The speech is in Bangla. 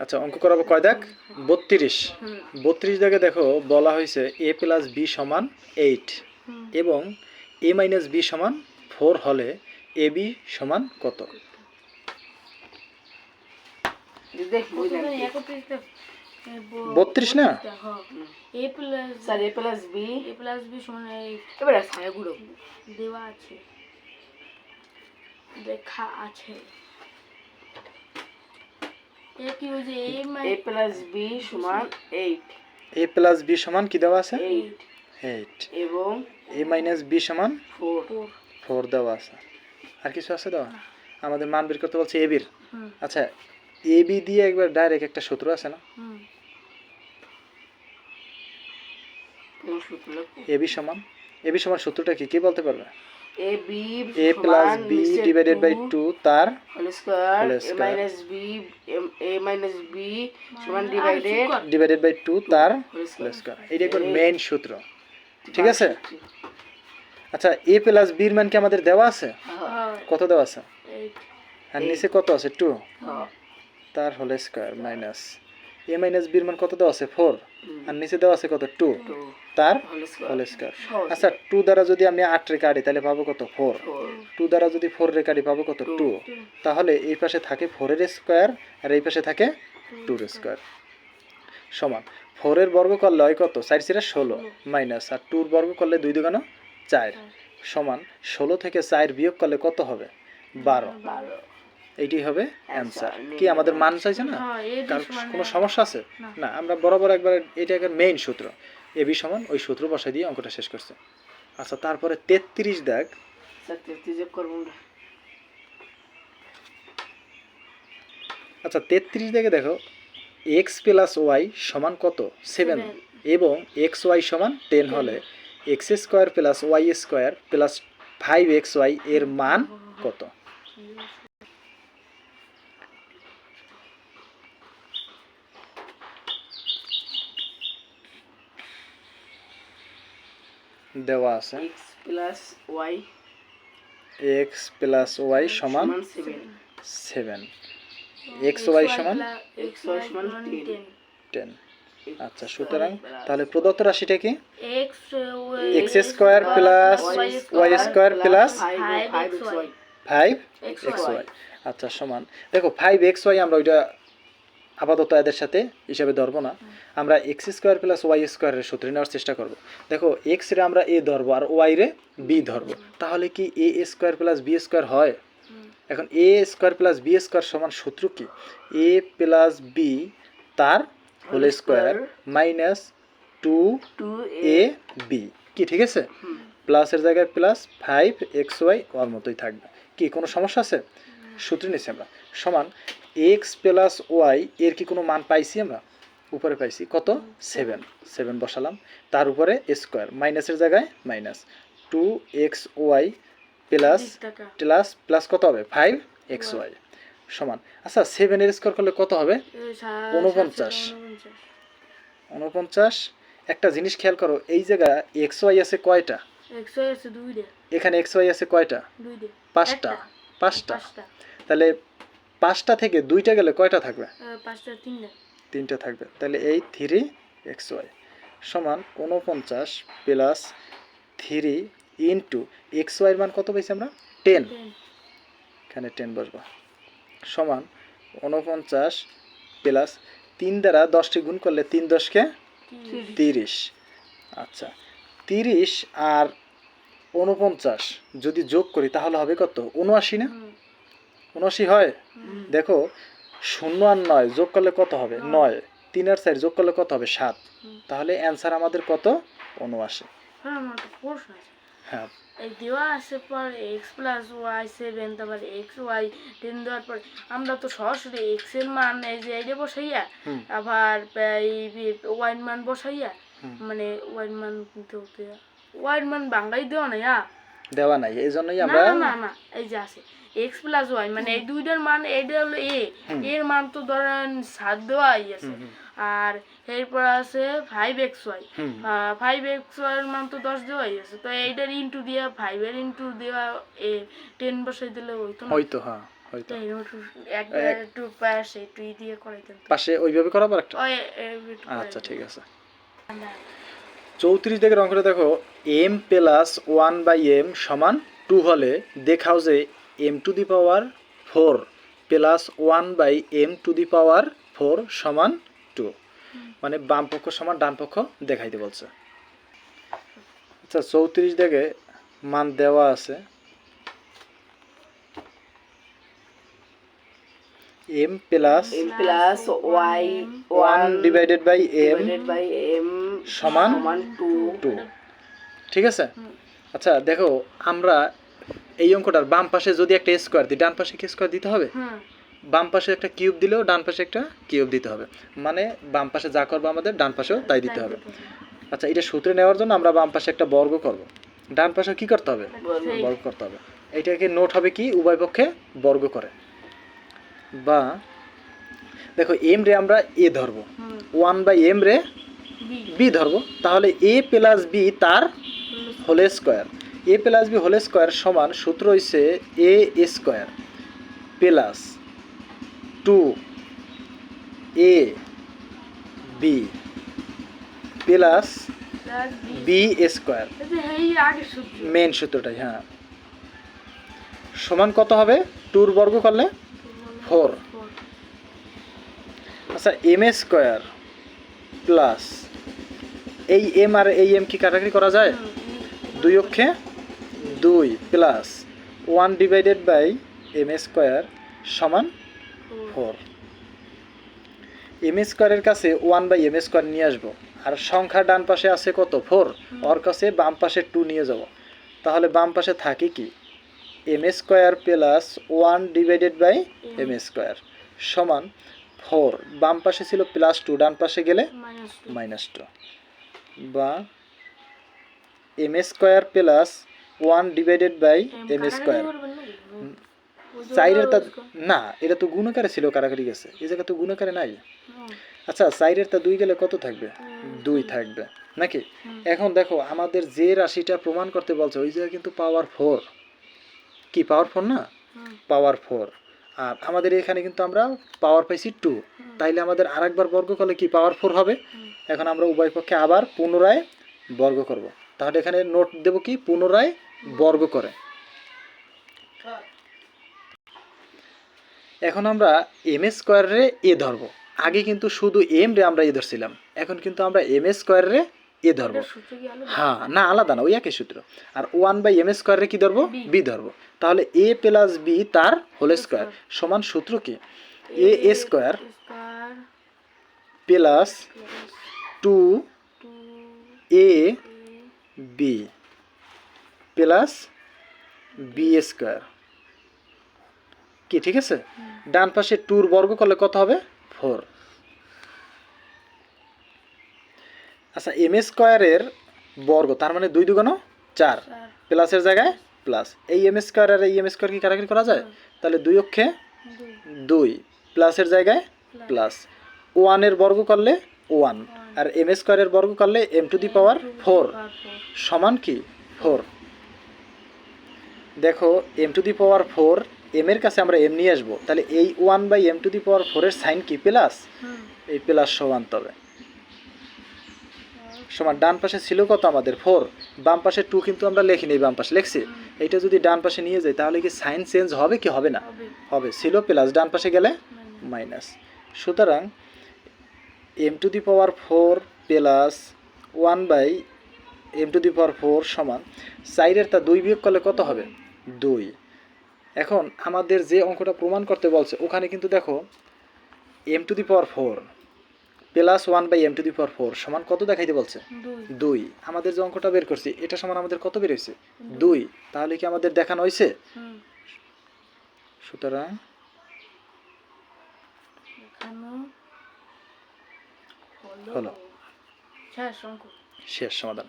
আচ্ছা অঙ্ক করাবো কয় দাগ বত্রিশ। বত্রিশ দাগে দেখো বলা হয়েছে এ প্লাস বি সমান এইট এবং এ মাইনাস বি সমান ফোর হলে এ বি সমান কত? দেখ বুঝলাম প্রথমে কি। একত্রিশটা এ, ব- 32 না? A plus sir A plus B. A plus B সমান এবার ছায়া দেওয়া আছে। দেখা আছে। এ প্লাস বি সমান এইট এ প্লাস বি সমান কি দেওয়া আছে? এইট এবং এ মাইনাস বি সমান ফোর দেওয়া আছে। আর কিছু আছে দেওয়া? আমাদের মান বের করতে বলছে এ বির আচ্ছা এ বি দিয়ে একবার ডাইরেক্ট একটা সূত্র আছে না? হুম। কোন সূত্র লেখো এ বি সমান এ বি সমান সূত্রটা কি? কে বলতে পারবে? A B A plus B divided by two তার হোল স্কয়ার সমান টু তার হোল স্কয়ার এটা একবার মেইন সূত্র ঠিক আছে আচ্ছা এ প্লাস বির মান কি আমাদের দেওয়া আছে? হ্যাঁ। কত দেওয়া আছে? আর নিচে কত আছে? টু। তার whole square minus A minus বির মান কত দেওয়া আছে? ফোর আর নিচে দেওয়া আছে কত? টু তার হোল স্কয়ার। আচ্ছা টু দ্বারা যদি আমি আট রে কাটি তাহলে পাবো কত? ফোর টু দ্বারা যদি ফোর রে কাটি পাবো কত? টু তাহলে এই পাশে থাকে ফোরের স্কোয়ার আর এই পাশে থাকে টুর স্কোয়ার সমান। ফোরের বর্গ করলে হয় কত? চার সিরা ষোলো মাইনাস আর টুর বর্গ করলে দুই দুগানো চার। সমান ষোলো থেকে চার বিয়োগ করলে কত হবে? বারো। এইটি হবে অ্যান্সার কি আমাদের মান চাইছে না? হ্যাঁ কোনো সমস্যা আছে? না। আমরা বরাবর একবার এটা একটা মেইন সূত্র। এ বি সমান ওই সূত্র বসাই দিয়ে অঙ্কটা শেষ করছে। আচ্ছা তারপরে তেত্রিশ দাগ না আচ্ছা তেত্রিশ দেখে দেখো এক্স প্লাস ওয়াই সমান কত? সেভেন এবং এক্স ওয়াই সমান টেন হলে X square plus Y square plus five X Y এর মান কত? দেওয়া আছে। X plus Y X plus Y সমান সেভেন এক্স ওয়াই সমান এক্স ওয়াই সমান টেন আচ্ছা সুতরাং তাহলে প্রদত্ত রাশিটা কি? X square plus Y square plus five X Y আচ্ছা সমান। দেখো ফাইভ এক্স ওয়াই আমরা ওইটা আপাতত এদের সাথে হিসাবে ধরবো না। আমরা এক্স স্কোয়ার প্লাস ওয়াই স্কোয়ারের সূত্র নেওয়ার চেষ্টা করব। দেখো এক্স রে আমরা এ ধরবো আর ওয়াই রে বি ধরবো। তাহলে কি A square plus B square হয়? এখন A square plus B square সমান সূত্র কি? এ প্লাস বি তার whole square minus two two A B কি ঠিক আছে? প্লাসের জায়গায় প্লাস ফাইভ এক্স ওয়াই ওর মতোই থাকবে। কি কোনো সমস্যা আছে? সূত্র নিচ্ছি আমরা। সমান এক্স প্লাস ওয়াই এর কি কোনো মান পাইছি আমরা? উপরে পাইছি। কত? সেভেন সেভেন বসালাম। তার উপরে স্কোয়ার মাইনাসের জায়গায় minus two X Y plus plus plus কত হবে? ফাইভ এক্স ওয়াই সমান। আচ্ছা সেভেনের স্কোয়ার করলে কত হবে? ঊনপঞ্চাশ। উনপঞ্চাশ একটা জিনিস খেয়াল করো এই জায়গা এক্স ওয়াই আছে কয়টা? এখানে এক্স ওয়াই আছে কয়টা। পাঁচটা। পাঁচটা। তাহলে পাঁচটা থেকে দুইটা গেলে কয়টা থাকবে? পাঁচটা তিনটা। তিনটা থাকবে। তাহলে এই থ্রি এক্স ওয়াই সমান উনপঞ্চাশ প্লাস থ্রি ইন্টু এক্স ওয়াইয়ের মান কত পেয়েছি আমরা? টেন এখানে টেন বসবা। সমান উনপঞ্চাশ প্লাস তিন দ্বারা দশটি গুণ করলে তিন দশকে তিরিশ। আচ্ছা তিরিশ আর উনপঞ্চাশ যদি যোগ করি তাহলে হবে কত? উনআশি না? উনআশি হয়? দেখো শূন্য আর নয় যোগ করলে কত হবে? নয়। তিন আর চার যোগ করলে কত হবে? সাত। তাহলে অ্যান্সার আমাদের কত? উনআশি। হ্যাঁ হ্যাঁ। দেওয়া আছে পর এক্স প্লাস ওয়াই সেভেন তারপর এক্স ওয়াই টেন দেওয়ার পর আমরা তো সরাসরি এক্সের মান এই যে এইটা বসাইয়া। আবার ওয়াইন মান বসাইয়া। মানে ওয়াইন মান কিন্তু ওয়াইন মান বাংলাই দেওয়া না দেওয়া নাই এই জন্যই আমরা না না না এই যে আছে এক্স প্লাস ওয়াই মানে এই দুইটার মান এইটা হলো এ এর মান তো ধরেন সাত দেওয়াই আছে। আর এরপর আছে five X Y. Five X Y এর মান তো দশ দেওয়াই আছে তো এইটার ইন্টু দিয়া ফাইভ এর ইন্টু দেওয়া এ টেন বসাই দিলে হইতো না? হয়তো হ্যাঁ পাশে ওইভাবে করাবো একটা আচ্ছা ঠিক আছে। দেন। চৌত্রিশ দিকের অঙ্কটা দেখো M plus one by M সমান টু হলে দেখাও যে M to the power four plus one by M to the power four সমান টু মানে বাম পক্ষ সমান ডান পক্ষ দেখাইতে বলছে। আচ্ছা চৌত্রিশ দিকে মান দেওয়া আছে। M plus M plus Y one divided by M by M সমান টু। টু। ঠিক আছে? আচ্ছা দেখো আমরা এই অঙ্কটার বাম পাশে যদি একটা স্কোয়ার দিই ডান পাশে কি স্কোয়ার দিতে হবে? বাম পাশে একটা কিউব দিলেও ডান পাশে একটা কিউব দিতে হবে। মানে বাম পাশে যা করব আমাদের ডান পাশেও তাই দিতে হবে। আচ্ছা এটা সূত্রে নেওয়ার জন্য আমরা বাম পাশে একটা বর্গ করব। ডান পাশে কি করতে হবে? বর্গ। করতে হবে। এইটাকে নোট হবে কি? উভয় পক্ষে বর্গ করে। বা দেখো এম রে আমরা এ ধরবো। ওয়ান বাই এম রে বি ধরবো। তাহলে এ প্লাস বি তার whole square A plus B whole square সমান সূত্র হইছে A square plus two A B plus B square main সূত্রটাই হ্যাঁ। সমান কত হবে? টুর বর্গ করলে ফোর ফোর আচ্ছা এম স্কোয়ার প্লাস এই এম আর এই এম কি কাটাকাটি করা যায়? দুই অক্ষে দুই plus one divided by M square সমান ফোর এম স্কোয়ারের কাছে ওয়ান বাই এম স্কোয়ার নিয়ে আসব। আর সংখ্যা ডান পাশে আছে কত? ফোর ওর কাছে বাম পাশে টু নিয়ে যাব। তাহলে বাম পাশে থাকে কি? M square plus one divided by M square সমান ফোর বাম পাশে ছিল প্লাস টু ডান পাশে গেলে মাইনাস টু মাইনাস টু বা M square plus one divided by M square চাইরের তা না। এটা তো গুণকারে ছিল কারাকারি গেছে। এই জায়গা তো গুণকারে নাই। আচ্ছা চাইরের তা দুই গেলে কত থাকবে? দুই থাকবে। নাকি? এখন দেখো আমাদের যে রাশিটা প্রমাণ করতে বলছে ওই জায়গায় কিন্তু পাওয়ার ফোর কি পাওয়ার ফোর না? পাওয়ার ফোর আর আমাদের এখানে কিন্তু আমরা পাওয়ার পাইছি টু তাইলে আমাদের আরেকবার বর্গ করলে কি পাওয়ার ফোর হবে? এখন আমরা উভয় পক্ষে আবার পুনরায় বর্গ করব। তাহলে এখানে নোট দেব কি? পুনরায় বর্গ করে। এখন আমরা এম এস স্কোয়ারে এ ধরবো। আগে কিন্তু শুধু এম রে আমরা এ ধরছিলাম। এখন কিন্তু আমরা এম স্কোয়ারে এ ধরবো। হ্যাঁ না আলাদা না ওই একই সূত্র। আর ওয়ান বাই এম এস স্কোয়ারে কি ধরবো? বি। ধরবো। তাহলে এ প্লাস বি তার হোল স্কোয়ার সমান সূত্র কি? A square plus two A B plus B square. কি ঠিক আছে? ডান পাশে টুর বর্গ করলে কত হবে? ফোর। আচ্ছা এম স্কোয়ারের বর্গ তার মানে দুই দুগুণ চার। প্লাসের জায়গায় প্লাস। এই এম স্কোয়ার আর এই এম স্কোয়ার কি কারাকারি করা যায়? তাহলে দুই অক্ষে দুই। প্লাসের জায়গায় প্লাস। ওয়ানের বর্গ করলে ওয়ান। আর এম স্কোয়ারের বর্গ করলে M to the power four সমান কি? ফোর দেখো M to the power four M এর কাছে আমরা এম নিয়ে আসব। তাহলে এই one by M to the power ফোরের সাইন কি? প্লাস এই প্লাস সমান তবে। সমান ডান পাশে ছিল কত আমাদের? ফোর বাম পাশে টু কিন্তু আমরা লিখিনি বাম পাশে লিখছি? এইটা যদি ডান পাশে নিয়ে যাই তাহলে কি সাইন চেঞ্জ হবে কি? হবে না। হবে। ছিল প্লাস ডান পাশে গেলে মাইনাস সুতরাং M to the power four plus one by M to the power four সমান সাইডের তা দুই বিয়োগ করলে কত হবে? দুই। এখন আমাদের যে অঙ্কটা প্রমাণ করতে বলছে ওখানে কিন্তু দেখো M to the power four plus one by M to the power four সমান কত দেখাইতে বলছে? দুই। আমাদের যে অঙ্কটা বের করছি এটা সমান আমাদের কত বের হয়েছে দুই। তাহলে কি আমাদের দেখানো হয়েছে সুতরাং এখানে হলো শেষ অঙ্ক শেষ সমাধান